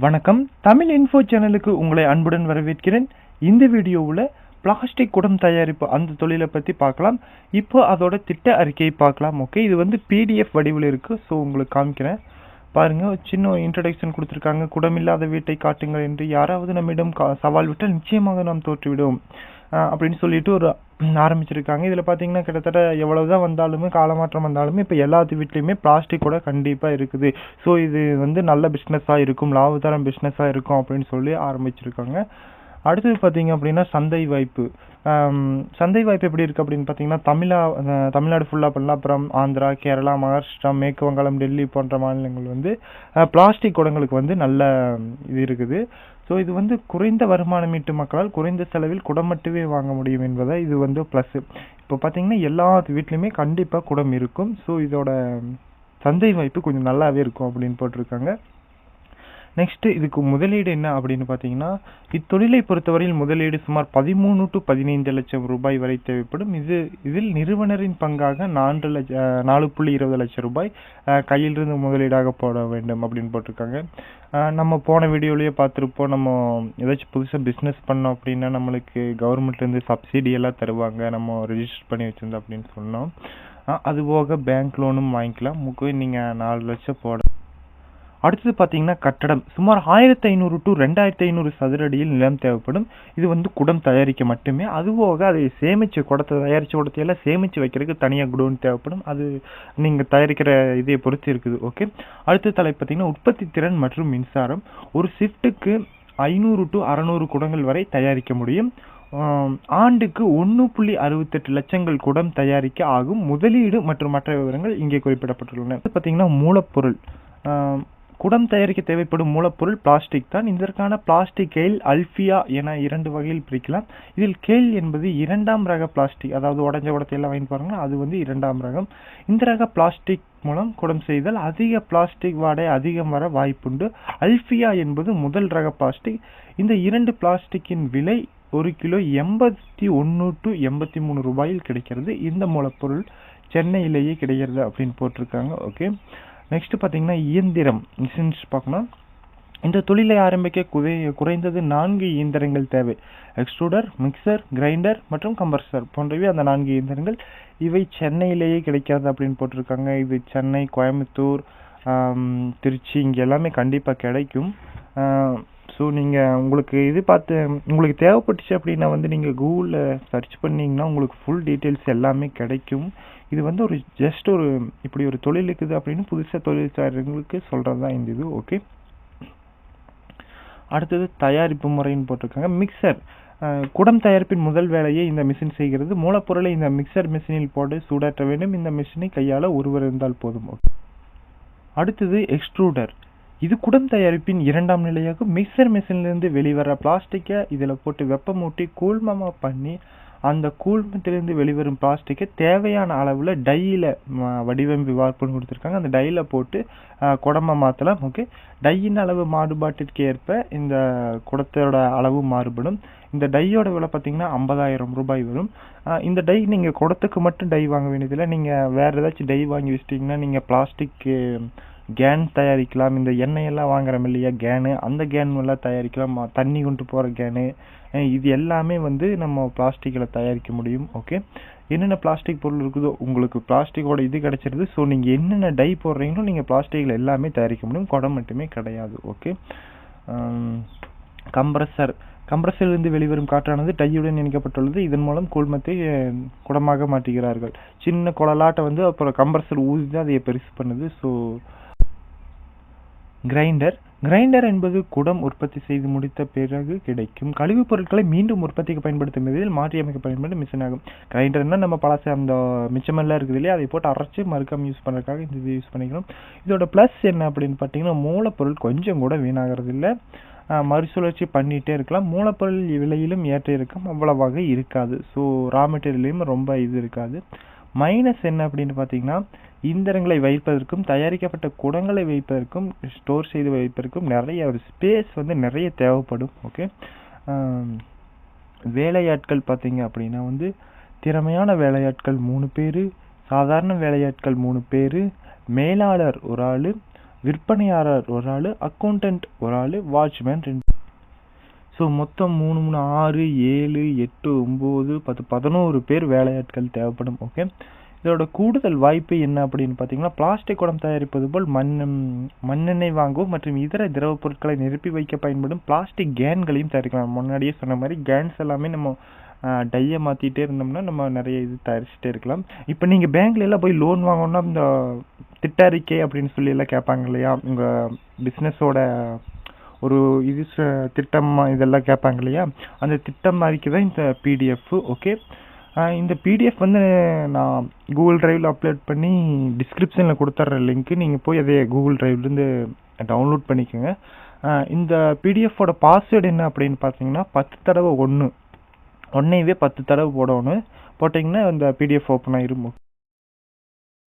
வணக்கம். தமிழ் இன்ஃபோ சேனலுக்கு உங்களை அன்புடன் வரவேற்கிறேன். இந்த வீடியோவில் பிளாஸ்டிக் குடம் தயாரிப்பு அந்த தொழிலை பற்றி பார்க்கலாம். இப்போ அதோட திட்ட அறிக்கையை பார்க்கலாம் ஓகே? இது வந்து பிடிஎஃப் வடிவில் இருக்குது ஸோ உங்களுக்கு காமிக்கிறேன். பாருங்கள் சின்ன இன்ட்ரடக்ஷன் கொடுத்துருக்காங்க. குடமில்லாத வீட்டை காட்டுங்கள் என்று யாராவது நம்மிடம் கா- சவால் விட்டால் நிச்சயமாக நாம் தோற்றுவிடும் அப்படின்னு சொல்லிட்டு ஒரு ஆரம்பிச்சிருக்காங்க. இதில் பார்த்தீங்கன்னா கிட்டத்தட்ட எவ்வளவுதான் வந்தாலுமே காலமாற்றம் வந்தாலுமே இப்போ எல்லாத்து வீட்லேயுமே பிளாஸ்டிக் கூட கண்டிப்பாக இருக்குது. ஸோ இது வந்து நல்ல பிஸ்னஸாக இருக்கும் லாபத்தரம் பிஸ்னஸாக இருக்கும் அப்படின்னு சொல்லி ஆரம்பிச்சிருக்காங்க. அடுத்தது பார்த்தீங்க அப்படின்னா சந்தை வாய்ப்பு. சந்தை வாய்ப்பு எப்படி இருக்குது அப்படின்னு பார்த்தீங்கன்னா தமிழா தமிழ்நாடு ஃபுல்லாக பண்ணலாம் அப்புறம் ஆந்திரா கேரளா மகாராஷ்டிரா மேற்கு வங்காளம் டெல்லி போன்ற மாநிலங்கள் வந்து பிளாஸ்டிக் குடங்களுக்கு வந்து நல்ல இது இருக்குது. ஸோ இது வந்து குறைந்த வருமானம் ஈட்டு மக்களால் குறைந்த செலவில் குடம் மட்டுமே வாங்க முடியும் என்பதை இது வந்து ப்ளஸ்ஸு இப்போ பார்த்தீங்கன்னா எல்லா வீட்லேயுமே கண்டிப்பாக குடம் இருக்கும். ஸோ இதோட சந்தை வாய்ப்பு கொஞ்சம் நல்லாவே இருக்கும் அப்படின்னு போட்டிருக்காங்க. நெக்ஸ்ட்டு இதுக்கு முதலீடு என்ன அப்படின்னு பார்த்தீங்கன்னா இத்தொழிலை பொறுத்தவரையில் முதலீடு சுமார் பதிமூணு டு பதினைந்து லட்சம் ரூபாய் வரை தேவைப்படும். இது இதில் நிறுவனரின் பங்காக நான்கு லட்ச நாலு புள்ளி இருபது லட்சம் ரூபாய் கையிலிருந்து முதலீடாக போட வேண்டும் அப்படின்னு போட்டிருக்காங்க. நம்ம போன வீடியோலேயே பார்த்துருப்போம். நம்ம ஏதாச்சும் புதுசாக பிஸ்னஸ் பண்ணோம் அப்படின்னா நம்மளுக்கு கவர்மெண்ட்லேருந்து சப்சிடி எல்லாம் தருவாங்க. நம்ம ரெஜிஸ்டர் பண்ணி வச்சுருந்தோம் அப்படின்னு சொன்னோம். அது போக பேங்க் லோனும் வாங்கிக்கலாம். முக்கியம் நீங்கள் நாலு லட்சம் போட அடுத்தது பார்த்தீங்கன்னா கட்டடம். சுமார் ஆயிரத்தி ஐநூறு டு ரெண்டாயிரத்தி ஐநூறு சதுர அடியில் நிலம் தேவைப்படும். இது வந்து குடம் தயாரிக்க மட்டுமே. அதுபோக அதை சேமிச்சு குடத்தை தயாரித்த குடத்தையெல்லாம் சேமித்து வைக்கிறதுக்கு தனியாக குடோன் தேவைப்படும். அது நீங்கள் தயாரிக்கிற இதை பொறுத்து இருக்குது. ஓகே அடுத்த தலை பார்த்தீங்கன்னா உற்பத்தி திறன் மற்றும் மின்சாரம். ஒரு ஷிஃப்ட்டுக்கு ஐநூறு டு அறநூறு குடங்கள் வரை தயாரிக்க முடியும். ஆண்டுக்கு ஒன்று புள்ளி அறுபத்தெட்டு லட்சங்கள் குடம் தயாரிக்க ஆகும். முதலீடு மற்றும் மற்ற விவரங்கள் இங்கே குறிப்பிடப்பட்டுள்ளன. பார்த்தீங்கன்னா மூலப்பொருள். குடம் தயாரிக்க தேவைப்படும் மூலப்பொருள் பிளாஸ்டிக் தான். இதற்கான பிளாஸ்டிக் கெயில் அல்ஃபியா என இரண்டு வகையில் பிரிக்கலாம். இதில் கெயில் என்பது இரண்டாம் ரக பிளாஸ்டிக் அதாவது உடஞ்ச உடத்தையெல்லாம் வாங்கி பாருங்க அது வந்து இரண்டாம் ரகம். இந்த ரக பிளாஸ்டிக் மூலம் குடம் செய்தால் அதிக பிளாஸ்டிக் வாடை அதிகம் வர வாய்ப்புண்டு. அல்ஃபியா என்பது முதல் ரக பிளாஸ்டிக். இந்த இரண்டு பிளாஸ்டிக்கின் விலை ஒரு கிலோ எண்பத்தி ஒன்று டு எண்பத்தி மூணு ரூபாயில் கிடைக்கிறது. இந்த மூலப்பொருள் சென்னையிலேயே கிடைக்கிறது அப்படின்னு போட்டிருக்காங்க. ஓகே. நெக்ஸ்ட் பார்த்தீங்கன்னா இயந்திரம் மிஷின்ஸ் பார்க்கணும் இந்த தொழிலை ஆரம்பிக்க குறை குறைந்தது நான்கு இயந்திரங்கள் தேவை. எக்ஸ்ட்ரூடர் மிக்சர் கிரைண்டர் மற்றும் கம்பர்சர் போன்றவை அந்த நான்கு இயந்திரங்கள். இவை சென்னையிலேயே கிடைக்காது அப்படின்னு போட்டிருக்காங்க. இது சென்னை கோயம்புத்தூர் திருச்சி இங்கே எல்லாமே கண்டிப்பாக கிடைக்கும். ஸோ நீங்கள் உங்களுக்கு இது பார்த்து உங்களுக்கு தேவைப்பட்டுச்சு அப்படின்னா வந்து நீங்கள் கூகுளில் சர்ச் பண்ணிங்கன்னா உங்களுக்கு ஃபுல் டீட்டெயில்ஸ் எல்லாமே கிடைக்கும். இது வந்து ஒரு ஜஸ்ட் ஒரு இப்படி ஒரு தொழில் இருக்குது அப்படின்னு புதுசாக தொழில் சொல்கிறது தான் இந்த இது ஓகே அடுத்தது தயாரிப்பு முறைன்னு போட்டிருக்காங்க. மிக்சர் குடம் தயாரிப்பின் முதல் வேலையை இந்த மிஷின் செய்கிறது. மூலப்பொருளை இந்த மிக்சர் மிஷினில் போட்டு சூடாற்ற வேண்டும். இந்த மிஷினை கையால் ஒருவர் இருந்தால் போதும் அடுத்தது எக்ஸ்ட்ரூடர் இது குடம் தயாரிப்பின் இரண்டாம் நிலையாகும் மிக்சர் மிஷின்லேருந்து வெளிவர பிளாஸ்டிக்கை இதில் போட்டு வெப்பமூட்டி கூழ்மமாக பண்ணி அந்த கூழ்மத்திலிருந்து வெளிவரும் பிளாஸ்டிக்கை தேவையான அளவில் டையில் வடிவமைப்பு வார்ப்புன்னு கொடுத்துருக்காங்க. அந்த டையில் போட்டு குடமாக மாற்றலாம் ஓகே டையின் அளவு மாறுபாட்டிற்கு ஏற்ப இந்த குடத்தோட அளவு மாறுபடும். இந்த டையோட விலை பார்த்தீங்கன்னா ஐம்பதாயிரம் ரூபாய் வரும். இந்த டை நீங்கள் குடத்துக்கு மட்டும் டை வாங்க வேண்டியதில்லை. நீங்கள் வேறு ஏதாச்சும் டை வாங்கி வச்சிட்டிங்கன்னா நீங்கள் பிளாஸ்டிக்கு கேன் தயாரிக்கலாம். இந்த எண்ணெய் எல்லாம் வாங்குறோம் இல்லையா கேனு. அந்த கேன் எல்லாம் தயாரிக்கலாம். தண்ணி கொண்டு போகிற கேனு. இது எல்லாமே வந்து நம்ம பிளாஸ்டிக்கில் தயாரிக்க முடியும். ஓகே? என்னென்ன பிளாஸ்டிக் பொருள் இருக்குதோ உங்களுக்கு பிளாஸ்டிக்கோட இது கிடைச்சிருது. ஸோ நீங்கள் என்னென்ன டை போடுறீங்களோ நீங்கள் பிளாஸ்டிக்கில் எல்லாமே தயாரிக்க முடியும். குடம் மட்டுமே கிடையாது. ஓகே? கம்ப்ரஸர். கம்ப்ரஸரிலிருந்து வெளிவரும் காற்றானது டையுடன் இணைக்கப்பட்டுள்ளது. இதன் மூலம் குழுமத்தை குடமாக மாற்றுகிறார்கள். சின்ன குழலாட்டை வந்து அப்புறம் கம்ப்ரஸர் ஊதி தான் அதை பெருசு பண்ணுது. ஸோ கிரைண்டர் கிரைண்டர் என்பது குடம் உற்பத்தி செய்து முடித்த பிறகு கிடைக்கும் கழிவுப் பொருட்களை மீண்டும் உற்பத்திக்கு பயன்படுத்தும் விதத்தில் மாற்றியமைக்க பயன்படும் மிஷின் ஆகும். கிரைண்டர்னா நம்ம பழச அந்த மிச்சமெல்லாம் இருக்குது இல்லையா? அதை போட்டு அரைச்சி மறுக்காம யூஸ் பண்ணுறதுக்காக இந்த இது யூஸ் பண்ணிக்கணும் இதோட ப்ளஸ் என்ன அப்படின்னு பார்த்தீங்கன்னா மூலப்பொருள் கொஞ்சம் கூட வீணாகிறது இல்லை. மறுசுழற்சி பண்ணிகிட்டே இருக்கலாம். மூலப்பொருள் விலையிலும் ஏற்ற இருக்கும் அவ்வளவாக இருக்காது. ஸோ ரா மெட்டீரியல்லையும் ரொம்ப இது இருக்காது. மைனஸ் என்ன அப்படின்னு பார்த்தீங்கன்னா இந்திரங்களை வைப்பதற்கும் தயாரிக்கப்பட்ட குடங்களை வைப்பதற்கும் ஸ்டோர் செய்து வைப்பதற்கும் நிறைய ஒரு ஸ்பேஸ் வந்து நிறைய தேவைப்படும் ஓகே வேலையாட்கள் பார்த்தீங்க அப்படின்னா வந்து திறமையான வேலையாட்கள் மூணு பேர் சாதாரண வேலையாட்கள் மூணு பேர் மேலாளர் ஒரு ஆள் விற்பனையாளர் ஒரு ஆள் அக்கௌண்டன்ட் ஒரு ஆள் வாட்ச்மேன் ரெண்டு ஸோ மொத்தம் மூணு மூணு ஆறு ஏழு எட்டு ஒம்பது பத்து பதினோரு பேர் வேலையாட்கள் தேவைப்படும் ஓகே இதோட கூடுதல் வாய்ப்பு என்ன அப்படின்னு பார்த்தீங்கன்னா பிளாஸ்டிக் குடம் தயாரிப்பது போல் மண் மண்ணெண்ணெய் வாங்கவும் மற்றும் இதர திரவப் பொருட்களை நிரப்பி வைக்க பயன்படும் பிளாஸ்டிக் கேன்களையும் தயாரிக்கலாம். முன்னாடியே சொன்ன மாதிரி கேன்ஸ் எல்லாமே நம்ம டையை மாற்றிட்டே இருந்தோம்னா நம்ம நிறைய இது தயாரிச்சுட்டே இருக்கலாம். இப்போ நீங்கள் பேங்க்ல எல்லாம் போய் லோன் வாங்கணும்னா இந்த திட்ட அறிக்கை அப்படின்னு சொல்லி எல்லாம் கேட்பாங்க இல்லையா? உங்கள் பிஸ்னஸோட ஒரு இது திட்டம் இதெல்லாம் கேட்பாங்க இல்லையா? அந்த திட்டம் மாதிரிக்கு தான் இந்த பிடிஎஃப் ஓகே இந்த பிடிஎஃப் வந்து நான் கூகுள் டிரைவில் அப்லோட் பண்ணி டிஸ்கிரிப்ஷனில் கொடுத்துட்றேன் லிங்க்கு நீங்கள் போய் அதை கூகுள் டிரைவ்லேருந்து டவுன்லோட் பண்ணிக்கோங்க. இந்த பிடிஎஃபோட பாஸ்வேர்டு என்ன அப்படின்னு பார்த்தீங்கன்னா பத்து தடவை ஒன்று ஒன்றையவே பத்து தடவை போடணும். போட்டிங்கன்னா இந்த பிடிஎஃப் ஓப்பன் ஆயிரும்.